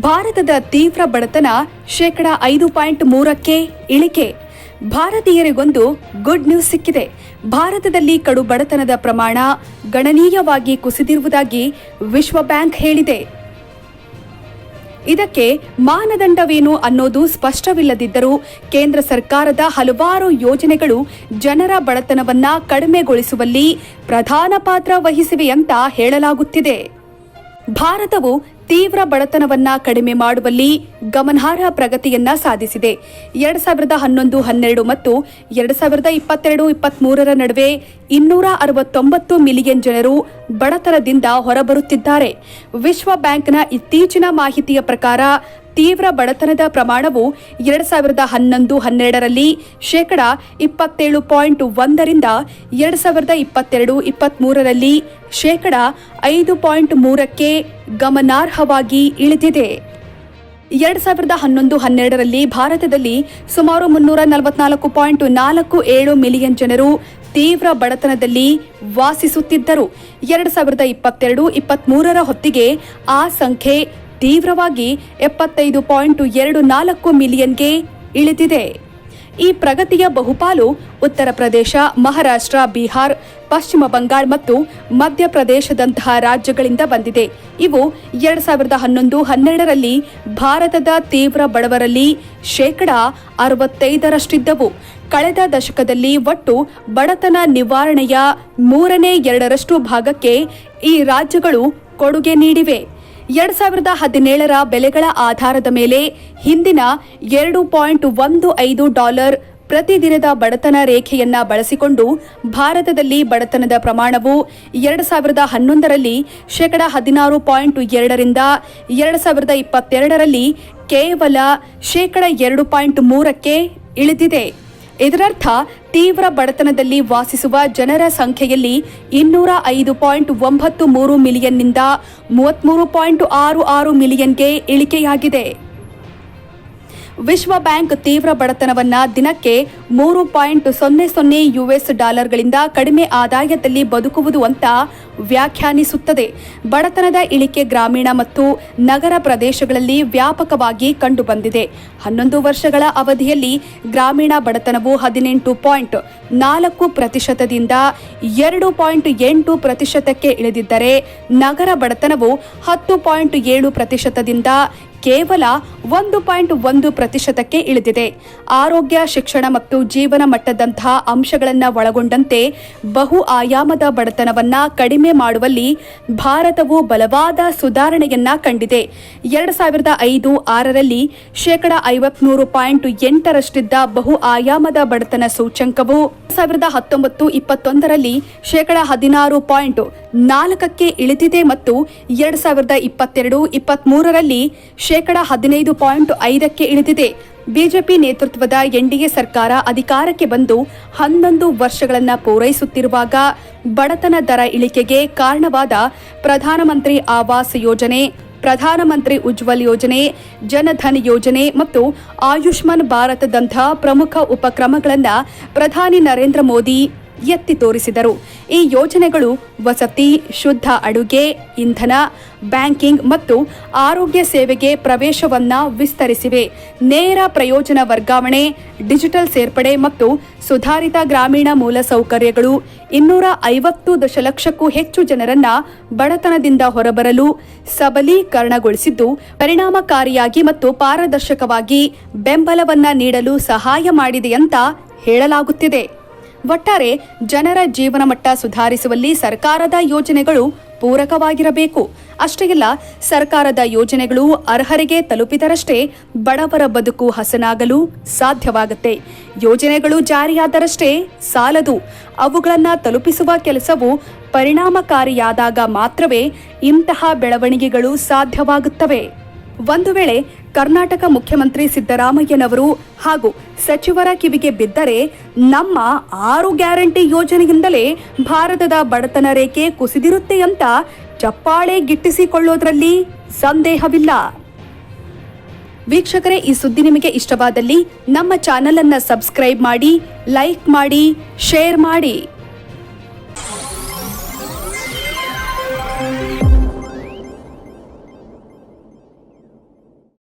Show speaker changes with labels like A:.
A: ಭಾರತದ ತೀವ್ರ ಬಡತನ ಶೇಕಡ ಐದು ಪಾಯಿಂಟ್ ಮೂರಕ್ಕೆ ಇಳಿಕೆ. ಭಾರತೀಯರಿಗೊಂದು ಗುಡ್ ನ್ಯೂಸ್ ಸಿಕ್ಕಿದೆ. ಭಾರತದಲ್ಲಿ ಕಡು ಬಡತನದ ಪ್ರಮಾಣ ಗಣನೀಯವಾಗಿ ಕುಸಿದಿರುವುದಾಗಿ ವಿಶ್ವ ಬ್ಯಾಂಕ್ ಹೇಳಿದೆ. ಇದಕ್ಕೆ ಮಾನದಂಡವೇನು ಅನ್ನೋದು ಸ್ಪಷ್ಟವಿಲ್ಲದಿದ್ದರೂ ಕೇಂದ್ರ ಸರ್ಕಾರದ ಹಲವಾರು ಯೋಜನೆಗಳು ಜನರ ಬಡತನವನ್ನ ಕಡಿಮೆಗೊಳಿಸುವಲ್ಲಿ ಪ್ರಧಾನ ಪಾತ್ರ ವಹಿಸಿವೆ ಅಂತ ಹೇಳಲಾಗುತ್ತಿದೆ. ಭಾರತವು ತೀವ್ರ ಬಡತನವನ್ನ ಕಡಿಮೆ ಮಾಡುವಲ್ಲಿ ಗಮನಾರ್ಹ ಪ್ರಗತಿಯನ್ನ ಸಾಧಿಸಿದೆ. ಎರಡ್ ಸಾವಿರದ ಹನ್ನೊಂದು, ಹನ್ನೆರಡು ಮತ್ತು ಎರಡ್ ಸಾವಿರದ ಇಪ್ಪತ್ತೆರಡು, ಇಪ್ಪತ್ಮೂರರ ನಡುವೆ ಇನ್ನೂರ ಅರವತ್ತೊಂಬತ್ತು ಮಿಲಿಯನ್ ಜನರು ಬಡತನದಿಂದ ಹೊರಬರುತ್ತಿದ್ದಾರೆ. ವಿಶ್ವ ಬ್ಯಾಂಕ್ನ ಇತ್ತೀಚಿನ ಮಾಹಿತಿಯ ಪ್ರಕಾರ ತೀವ್ರ ಬಡತನದ ಪ್ರಮಾಣವು ಎರಡು ಸಾವಿರದ ಹನ್ನೊಂದು ಹನ್ನೆರಡರಲ್ಲಿ ಶೇಕಡ ಇಪ್ಪತ್ತೇಳು ಪಾಯಿಂಟ್ ಒಂದರಿಂದ ಎರಡು ಸಾವಿರದ ಇಪ್ಪತ್ತೆರಡು ಇಪ್ಪತ್ಮೂರರಲ್ಲಿ ಶೇಕಡ ಐದು ಪಾಯಿಂಟ್ ಮೂರಕ್ಕೆ ಗಮನಾರ್ಹವಾಗಿ ಇಳಿದಿದೆ. ಎರಡು ಸಾವಿರದ ಹನ್ನೊಂದು ಹನ್ನೆರಡರಲ್ಲಿ ಭಾರತದಲ್ಲಿ ಸುಮಾರು ಮುನ್ನೂರ ನಲವತ್ನಾಲ್ಕು ಪಾಯಿಂಟ್ ನಾಲ್ಕು ಏಳು ಮಿಲಿಯನ್ ಜನರು ತೀವ್ರ ಬಡತನದಲ್ಲಿ ವಾಸಿಸುತ್ತಿದ್ದರು. ಎರಡು ಸಾವಿರದ ಇಪ್ಪತ್ತೆರಡು ಇಪ್ಪತ್ಮೂರರ ಹೊತ್ತಿಗೆ ಆ ಸಂಖ್ಯೆ ತೀವ್ರವಾಗಿ ಎಪ್ಪತ್ತೈದು ಪಾಯಿಂಟ್ ಎರಡು ನಾಲ್ಕು ಮಿಲಿಯನ್ಗೆ ಇಳಿದಿದೆ. ಈ ಪ್ರಗತಿಯ ಬಹುಪಾಲು ಉತ್ತರ ಪ್ರದೇಶ, ಮಹಾರಾಷ್ಟ್ರ, ಬಿಹಾರ್, ಪಶ್ಚಿಮ ಬಂಗಾಳ ಮತ್ತು ಮಧ್ಯಪ್ರದೇಶದಂತಹ ರಾಜ್ಯಗಳಿಂದ ಬಂದಿದೆ. ಇವು ಎರಡ್ ಸಾವಿರದ ಹನ್ನೊಂದು ಹನ್ನೆರಡರಲ್ಲಿ ಭಾರತದ ತೀವ್ರ ಬಡವರಲ್ಲಿ ಶೇಕಡ ಅರವತ್ತೈದರಷ್ಟಿದ್ದವು. ಕಳೆದ ದಶಕದಲ್ಲಿ ಒಟ್ಟು ಬಡತನ ನಿವಾರಣೆಯ ಮೂರನೇ ಎರಡರಷ್ಟು ಭಾಗಕ್ಕೆ ಈ ರಾಜ್ಯಗಳು ಕೊಡುಗೆ ನೀಡಿವೆ. ಎರಡ್ ಸಾವಿರದ ಹದಿನೇಳರ ಬೆಲೆಗಳ ಆಧಾರದ ಮೇಲೆ ಹಿಂದಿನ ಎರಡು ಪಾಯಿಂಟ್ ಒಂದು ಐದು ಡಾಲರ್ ಪ್ರತಿದಿನದ ಬಡತನ ರೇಖೆಯನ್ನ ಬಳಸಿಕೊಂಡು ಭಾರತದಲ್ಲಿ ಬಡತನದ ಪ್ರಮಾಣವು ಎರಡು ಸಾವಿರದ ಹನ್ನೊಂದರಲ್ಲಿ ಶೇಕಡ ಹದಿನಾರು ಪಾಯಿಂಟ್ ಎರಡರಿಂದ ಎರಡು ಸಾವಿರದ ಇಪ್ಪತ್ತೆರಡರಲ್ಲಿ ಕೇವಲ ಶೇಕಡ ಎರಡು ಪಾಯಿಂಟ್ ಮೂರಕ್ಕೆ ಇಳಿದಿದೆ. ಇದರರ್ಥ ತೀವ್ರ ಬಡತನದಲ್ಲಿ ವಾಸಿಸುವ ಜನರ ಸಂಖ್ಯೆಯಲ್ಲಿ ಇನ್ನೂರ ಐದು ಪಾಯಿಂಟ್ ಒಂಬತ್ತು ಮೂರು ಮಿಲಿಯನ್ನಿಂದ ಮೂವತ್ತ್ಮೂರು ಪಾಯಿಂಟ್ ಆರು ಆರು ಮಿಲಿಯನ್ಗೆ ಇಳಿಕೆಯಾಗಿದೆ. ವಿಶ್ವ ಬ್ಯಾಂಕ್ ತೀವ್ರ ಬಡತನವನ್ನ ದಿನಕ್ಕೆ ಮೂರು ಪಾಯಿಂಟ್ ಸೊನ್ನೆ ಸೊನ್ನೆ ಯುಎಸ್ ಡಾಲರ್ಗಳಿಂದ ಕಡಿಮೆ ಆದಾಯದಲ್ಲಿ ಬದುಕುವುದು ಅಂತ ವ್ಯಾಖ್ಯಾನಿಸುತ್ತದೆ. ಬಡತನದ ಇಳಿಕೆ ಗ್ರಾಮೀಣ ಮತ್ತು ನಗರ ಪ್ರದೇಶಗಳಲ್ಲಿ ವ್ಯಾಪಕವಾಗಿ ಕಂಡುಬಂದಿದೆ. ಹನ್ನೊಂದು ವರ್ಷಗಳ ಅವಧಿಯಲ್ಲಿ ಗ್ರಾಮೀಣ ಬಡತನವು ಹದಿನೆಂಟು ಪಾಯಿಂಟ್ ನಾಲ್ಕು ಪ್ರತಿಶತದಿಂದ ಎರಡು ಪಾಯಿಂಟ್ ಎಂಟು ಪ್ರತಿಶತಕ್ಕೆ ಇಳಿದಿದ್ದರೆ ನಗರ ಬಡತನವು ಹತ್ತು ಪಾಯಿಂಟ್ ಏಳು ಪ್ರತಿಶತದಿಂದ ಕೇವಲ ಒಂದು ಪಾಯಿಂಟ್ ಒಂದು ಪ್ರತಿಶತಕ್ಕೆ ಇಳಿದಿದೆ. ಆರೋಗ್ಯ, ಶಿಕ್ಷಣ ಮತ್ತು ಜೀವನ ಮಟ್ಟದಂತಹ ಅಂಶಗಳನ್ನು ಒಳಗೊಂಡಂತೆ ಬಹು ಆಯಾಮದ ಬಡತನವನ್ನ ಕಡಿಮೆ ಮಾಡುವಲ್ಲಿ ಭಾರತವು ಬಲವಾದ ಸುಧಾರಣೆಯನ್ನ ಕಂಡಿದೆ. ಎರಡು ಸಾವಿರದ ಐದು ಆರರಲ್ಲಿ ಶೇಕಡ ಐವತ್ಮೂರು ಪಾಯಿಂಟ್ ಎಂಟರಷ್ಟಿದ್ದ ಬಹು ಆಯಾಮದ ಬಡತನ ಸೂಚ್ಯಂಕವು ಸಾವಿರದ ಹತ್ತೊಂಬತ್ತು ಇಪ್ಪತ್ತೊಂದರಲ್ಲಿ ಶೇಕಡ ಹದಿನಾರು ಪಾಯಿಂಟ್ ನಾಲ್ಕಕ್ಕೆ ಇಳಿದಿದೆ ಮತ್ತು ಎರಡು ಸಾವಿರದ ಇಪ್ಪತ್ತೆರಡು ಇಪ್ಪತ್ಮೂರರಲ್ಲಿ ಶೇಕಡ ಹದಿನೈದು ಪಾಯಿಂಟ್ ಐದಕ್ಕೆ ಇಳಿದಿದೆ. ಬಿಜೆಪಿ ನೇತೃತ್ವದ ಎನ್ಡಿಎ ಸರ್ಕಾರ ಅಧಿಕಾರಕ್ಕೆ ಬಂದು ಹನ್ನೊಂದು ವರ್ಷಗಳನ್ನು ಪೂರೈಸುತ್ತಿರುವಾಗ ಬಡತನ ದರ ಇಳಿಕೆಗೆ ಕಾರಣವಾದ ಪ್ರಧಾನಮಂತ್ರಿ ಆವಾಸ್ ಯೋಜನೆ, ಪ್ರಧಾನಮಂತ್ರಿ ಉಜ್ವಲ್ ಯೋಜನೆ, ಜನಧನ್ ಯೋಜನೆ ಮತ್ತು ಆಯುಷ್ಮಾನ್ ಭಾರತದಂಥ ಪ್ರಮುಖ ಉಪಕ್ರಮಗಳನ್ನು ಪ್ರಧಾನಿ ನರೇಂದ್ರ ಮೋದಿ ಎತ್ತಿ ತೋರಿಸಿದರು. ಈ ಯೋಜನೆಗಳು ವಸತಿ, ಶುದ್ಧ ಅಡುಗೆ, ಇಂಧನ, ಬ್ಯಾಂಕಿಂಗ್ ಮತ್ತು ಆರೋಗ್ಯ ಸೇವೆಗೆ ಪ್ರವೇಶವನ್ನ ವಿಸ್ತರಿಸಿವೆ. ನೇರ ಪ್ರಯೋಜನ ವರ್ಗಾವಣೆ, ಡಿಜಿಟಲ್ ಸೇರ್ಪಡೆ ಮತ್ತು ಸುಧಾರಿತ ಗ್ರಾಮೀಣ ಮೂಲಸೌಕರ್ಯಗಳು ಇನ್ನೂರ ಐವತ್ತು ದಶಲಕ್ಷಕ್ಕೂ ಹೆಚ್ಚು ಜನರನ್ನ ಬಡತನದಿಂದ ಹೊರಬರಲು ಸಬಲೀಕರಣಗೊಳಿಸಿದ್ದು, ಪರಿಣಾಮಕಾರಿಯಾಗಿ ಮತ್ತು ಪಾರದರ್ಶಕವಾಗಿ ಬೆಂಬಲವನ್ನ ನೀಡಲು ಸಹಾಯ ಮಾಡಿದೆ ಅಂತ ಹೇಳಲಾಗುತ್ತಿದೆ. ಒಟ್ಟಾರೆ ಜನರ ಜೀವನ ಮಟ್ಟ ಸುಧಾರಿಸುವಲ್ಲಿ ಸರ್ಕಾರದ ಯೋಜನೆಗಳು ಪೂರಕವಾಗಿರಬೇಕು. ಅಷ್ಟೇ ಅಲ್ಲ ಸರ್ಕಾರದ ಯೋಜನೆಗಳು ಅರ್ಹರಿಗೆ ತಲುಪಿದರಷ್ಟೇ ಬಡವರ ಬದುಕು ಹಸನಾಗಲು ಸಾಧ್ಯವಾಗುತ್ತೆ. ಯೋಜನೆಗಳು ಜಾರಿಯಾದರಷ್ಟೇ ಸಾಲದು. ಅವುಗಳನ್ನು ತಲುಪಿಸುವ ಕೆಲಸವು ಪರಿಣಾಮಕಾರಿಯಾದಾಗ ಮಾತ್ರವೇ ಇಂತಹ ಬೆಳವಣಿಗೆಗಳು ಸಾಧ್ಯವಾಗುತ್ತವೆ. ಒಂದು ವೇಳೆ ಕರ್ನಾಟಕ ಮುಖ್ಯಮಂತ್ರಿ ಸಿದ್ದರಾಮಯ್ಯನವರು ಹಾಗೂ ಸಚಿವರ ಕಿವಿಗೆ ಬಿದ್ದರೆ ನಮ್ಮ ಆರು ಗ್ಯಾರಂಟಿ ಯೋಜನೆಯಿಂದಲೇ ಭಾರತದ ಬಡತನ ರೇಖೆ ಕುಸಿದಿರುತ್ತೆ ಅಂತ ಚಪ್ಪಾಳೆ ಗಿಟ್ಟಿಸಿಕೊಳ್ಳೋದ್ರಲ್ಲಿ ಸಂದೇಹವಿಲ್ಲ. ವೀಕ್ಷಕರೇ, ಈ ಸುದ್ದಿ ನಿಮಗೆ ಇಷ್ಟವಾದಲ್ಲಿ ನಮ್ಮ ಚಾನೆಲ್ ಅನ್ನ ಸಬ್ಸ್ಕ್ರೈಬ್ ಮಾಡಿ, ಲೈಕ್ ಮಾಡಿ, ಶೇರ್ ಮಾಡಿ.